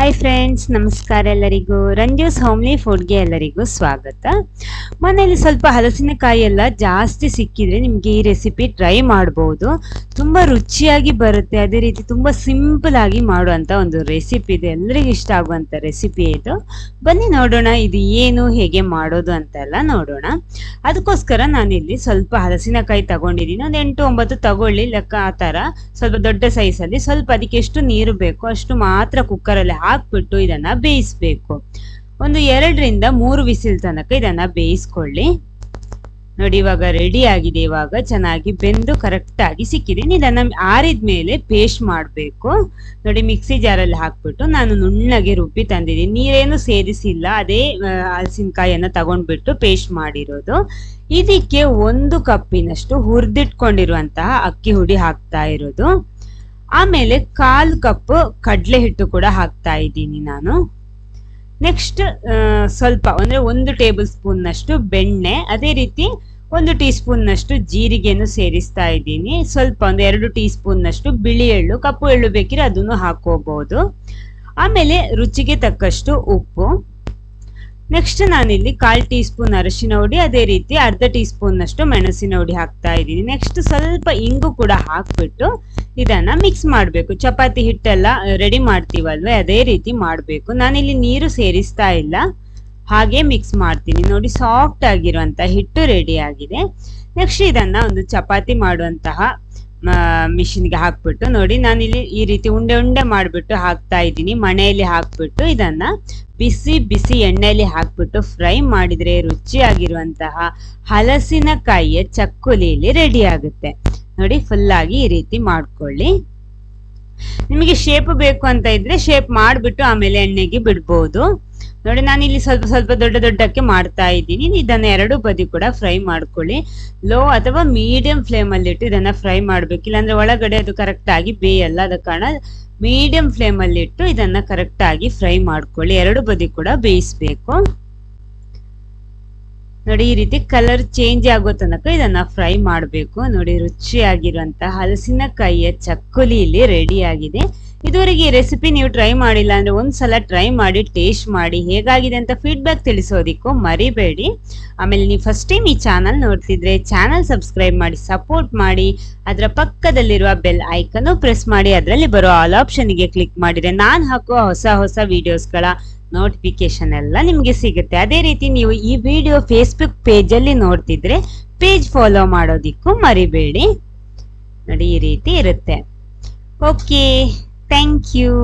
Hi friends ನಮಸ್ಕಾರ ಎಲ್ಲರಿಗೂ. ರಂಜೂಸ್ homely ಫುಡ್ಗೆ ಎಲ್ಲರಿಗೂ ಸ್ವಾಗತ. ಮನೆಯಲ್ಲಿ ಸ್ವಲ್ಪ ಹಲಸಿನಕಾಯಿ ಎಲ್ಲ ಜಾಸ್ತಿ ಸಿಕ್ಕಿದ್ರೆ ನಿಮಗೆ ಈ ರೆಸಿಪಿ ಟ್ರೈ ಮಾಡ್ಬೋದು. ತುಂಬ ರುಚಿಯಾಗಿ ಬರುತ್ತೆ. ಅದೇ ರೀತಿ ತುಂಬ ಸಿಂಪಲ್ ಆಗಿ ಮಾಡುವಂಥ ಒಂದು ರೆಸಿಪಿ ಇದೆ. ಎಲ್ಲರಿಗೂ ಇಷ್ಟ ಆಗುವಂಥ ರೆಸಿಪಿ ಇದು. ಬನ್ನಿ ನೋಡೋಣ ಇದು ಏನು, ಹೇಗೆ ಮಾಡೋದು ಅಂತೆಲ್ಲ ನೋಡೋಣ. ಅದಕ್ಕೋಸ್ಕರ ನಾನಿಲ್ಲಿ ಸ್ವಲ್ಪ ಹಲಸಿನಕಾಯಿ ತಗೊಂಡಿದ್ದೀನಿ. ಒಂದು ಎಂಟು ಒಂಬತ್ತು ತಗೊಳ್ಳಿ. ಲೆಕ್ಕ ಆ ಥರ ಸ್ವಲ್ಪ ದೊಡ್ಡ ಸೈಜಲ್ಲಿ ಸ್ವಲ್ಪ ಅದಕ್ಕೆ ಎಷ್ಟು ನೀರು ಬೇಕು ಅಷ್ಟು ಮಾತ್ರ ಕುಕ್ಕರಲ್ಲಿ ಹಾಕ್ಬಿಟ್ಟು ಇದನ್ನ ಬೇಯಿಸ್ಬೇಕು. ಒಂದು ಎರಡರಿಂದ ಮೂರು ವಿಸಿಲ್ ತನಕ ಇದನ್ನ ಬೇಯಿಸ್ಕೊಳ್ಳಿ. ನೋಡಿ, ಇವಾಗ ರೆಡಿ ಆಗಿದೆ, ಇವಾಗ ಚೆನ್ನಾಗಿ ಬೆಂದು ಕರೆಕ್ಟ್ ಆಗಿ ಸಿಕ್ಕಿದೆ. ಇದನ್ನ ಆರಿದ ಮೇಲೆ ಪೇಸ್ಟ್ ಮಾಡಬೇಕು. ನೋಡಿ, ಮಿಕ್ಸಿ ಜಾರಲ್ಲಿ ಹಾಕ್ಬಿಟ್ಟು ನಾನು ನುಣ್ಣಗೆ ರುಬ್ಬಿ ತಂದಿದ್ದೀನಿ. ನೀರೇನು ಸೇರಿಸಿಲ್ಲ, ಅದೇ ಹಲಸಿನಕಾಯಿಯನ್ನು ತಗೊಂಡ್ಬಿಟ್ಟು ಪೇಸ್ಟ್ ಮಾಡಿರೋದು. ಇದಕ್ಕೆ ಒಂದು ಕಪ್ಪಿನಷ್ಟು ಹುರಿದಿಟ್ಕೊಂಡಿರುವಂತಹ ಅಕ್ಕಿ ಹುಡಿ ಹಾಕ್ತಾ ಇರೋದು. ಆಮೇಲೆ ಕಾಲು ಕಪ್ ಕಡಲೆ ಹಿಟ್ಟು ಕೂಡ ಹಾಕ್ತಾ ಇದ್ದೀನಿ ನಾನು. ನೆಕ್ಸ್ಟ್ ಸ್ವಲ್ಪ, ಅಂದ್ರೆ ಒಂದು ಟೇಬಲ್ ಸ್ಪೂನ್ ನಷ್ಟು ಬೆಣ್ಣೆ, ಅದೇ ರೀತಿ ಒಂದು ಟೀ ಸ್ಪೂನ್ ನಷ್ಟು ಜೀರಿಗೆಯನ್ನು ಸೇರಿಸ್ತಾ ಇದ್ದೀನಿ. ಸ್ವಲ್ಪ ಒಂದು ಎರಡು ಟೀ ಸ್ಪೂನ್ ನಷ್ಟು ಬಿಳಿ ಎಳ್ಳು ಕಪ್ಪು ಎಳ್ಳು ಬೇಕಿದ್ರೆ ಅದನ್ನು ಹಾಕೋಬಹುದು ಆಮೇಲೆ ರುಚಿಗೆ ತಕ್ಕಷ್ಟು ಉಪ್ಪು. ನೆಕ್ಸ್ಟ್ ನಾನಿಲ್ಲಿ ಕಾಲು ಟೀ ಸ್ಪೂನ್ ಅರಿಶಿನ ಹುಡಿ, ಅದೇ ರೀತಿ ಅರ್ಧ ಟೀ ಸ್ಪೂನ್ ನಷ್ಟು ಮೆಣಸಿನ ಹುಡಿ ಹಾಕ್ತಾ ಇದ್ದೀನಿ. ನೆಕ್ಸ್ಟ್ ಸ್ವಲ್ಪ ಇಂಗು ಕೂಡ ಹಾಕ್ಬಿಟ್ಟು ಇದನ್ನ ಮಿಕ್ಸ್ ಮಾಡಬೇಕು. ಚಪಾತಿ ಹಿಟ್ಟೆಲ್ಲ ರೆಡಿ ಮಾಡ್ತೀವಲ್ವೇ, ಅದೇ ರೀತಿ ಮಾಡಬೇಕು. ನಾನಿಲ್ಲಿ ನೀರು ಸೇರಿಸ್ತಾ ಇಲ್ಲ. ಹಾಗೆ ಮಿಕ್ಸ್ ಮಾಡ್ತೀನಿ. ನೋಡಿ ಸಾಫ್ಟ್ ಆಗಿರುವಂತ ಹಿಟ್ಟು ರೆಡಿ ಆಗಿದೆ. ನೆಕ್ಸ್ಟ್ ಇದನ್ನ ಒಂದು ಚಪಾತಿ ಮಾಡುವಂತಹ ಮಿಷಿನ್ಗೆ ಹಾಕ್ಬಿಟ್ಟು ನೋಡಿ, ನಾನಿಲ್ಲಿ ಈ ರೀತಿ ಉಂಡೆ ಉಂಡೆ ಮಾಡಿಬಿಟ್ಟು ಹಾಕ್ತಾ ಇದ್ದೀನಿ. ಮಣೆಯಲ್ಲಿ ಹಾಕ್ಬಿಟ್ಟು ಇದನ್ನ ಬಿಸಿ ಬಿಸಿ ಎಣ್ಣೆಯಲ್ಲಿ ಹಾಕ್ಬಿಟ್ಟು ಫ್ರೈ ಮಾಡಿದ್ರೆ ರುಚಿಯಾಗಿರುವಂತಹ ಹಲಸಿನಕಾಯಿಯ ಚಕ್ಕುಲಿಯಲ್ಲಿ ರೆಡಿ ಆಗುತ್ತೆ. ನೋಡಿ ಫುಲ್ ಆಗಿ ಈ ರೀತಿ ಮಾಡ್ಕೊಳ್ಳಿ. ನಿಮಗೆ ಶೇಪ್ ಬೇಕು ಅಂತ ಇದ್ರೆ ಶೇಪ್ ಮಾಡಿಬಿಟ್ಟು ಆಮೇಲೆ ಎಣ್ಣೆಗೆ ಬಿಡ್ಬೋದು. ನೋಡಿ, ನಾನು ಇಲ್ಲಿ ಸ್ವಲ್ಪ ಸ್ವಲ್ಪ ದೊಡ್ಡ ದೊಡ್ಡಕ್ಕೆ ಮಾಡ್ತಾ ಇದ್ದೀನಿ. ಇದನ್ನ ಎರಡು ಬದಿ ಕೂಡ ಫ್ರೈ ಮಾಡ್ಕೊಳ್ಳಿ. ಲೋ ಅಥವಾ ಮೀಡಿಯಂ ಫ್ಲೇಮ್ ಅಲ್ಲಿ ಇಟ್ಟು ಇದನ್ನ ಫ್ರೈ ಮಾಡ್ಬೇಕು. ಇಲ್ಲಾಂದ್ರೆ ಒಳಗಡೆ ಅದು ಕರೆಕ್ಟ್ ಆಗಿ ಬೇಯಲ್ಲ, ಅದ ಕಾರಣ ಮೀಡಿಯಂ ಫ್ಲೇಮ್ ಅಲ್ಲಿ ಇಟ್ಟು ಇದನ್ನ ಕರೆಕ್ಟ್ ಆಗಿ ಫ್ರೈ ಮಾಡ್ಕೊಳ್ಳಿ. ಎರಡು ಬದಿ ಕೂಡ ಬೇಯಿಸ್ಬೇಕು. ನೋಡಿ, ಈ ರೀತಿ ಕಲರ್ ಚೇಂಜ್ ಆಗೋ ತನಕ ಇದನ್ನ ಫ್ರೈ ಮಾಡಬೇಕು. ನೋಡಿ, ರುಚಿಯಾಗಿರುವಂತಹ ಹಲಸಿನಕಾಯಿಯ ಚಕ್ಕುಲಿ ಇಲ್ಲಿ ರೆಡಿ ಆಗಿದೆ. ಇದುವರೆಗೆ ಈ ರೆಸಿಪಿ ನೀವು ಟ್ರೈ ಮಾಡಿಲ್ಲ ಅಂದ್ರೆ ಒಂದ್ಸಲ ಟ್ರೈ ಮಾಡಿ ಟೇಸ್ಟ್ ಮಾಡಿ ಹೇಗಾಗಿದೆ ಅಂತ ಫೀಡ್ಬ್ಯಾಕ್ ತಿಳಿಸೋದಿಕ್ಕೂ ಮರಿಬೇಡಿ. ಆಮೇಲೆ ನೀವು ಫಸ್ಟ್ ಟೈಮ್ ಈ ಚಾನಲ್ ನೋಡ್ತಿದ್ರೆ ಚಾನಲ್ ಸಬ್ಸ್ಕ್ರೈಬ್ ಮಾಡಿ ಸಪೋರ್ಟ್ ಮಾಡಿ, ಅದರ ಪಕ್ಕದಲ್ಲಿರುವ ಬೆಲ್ ಐಕನ್ ಪ್ರೆಸ್ ಮಾಡಿ, ಅದರಲ್ಲಿ ಬರೋ ಆಲ್ ಆಪ್ಷನ್ಗೆ ಕ್ಲಿಕ್ ಮಾಡಿದ್ರೆ ನಾನು ಹಾಕುವ ಹೊಸ ಹೊಸ ವಿಡಿಯೋಸ್ಗಳ ನೋಟಿಫಿಕೇಶನ್ ಎಲ್ಲ ನಿಮಗೆ ಸಿಗುತ್ತೆ. ಅದೇ ರೀತಿ ನೀವು ಈ ವಿಡಿಯೋ ಫೇಸ್ಬುಕ್ ಪೇಜಲ್ಲಿ ನೋಡ್ತಿದ್ರೆ ಪೇಜ್ ಫಾಲೋ ಮಾಡೋದಿಕ್ಕೂ ಮರಿಬೇಡಿ. ನೋಡಿ ಈ ರೀತಿ ಇರುತ್ತೆ. Okay thank you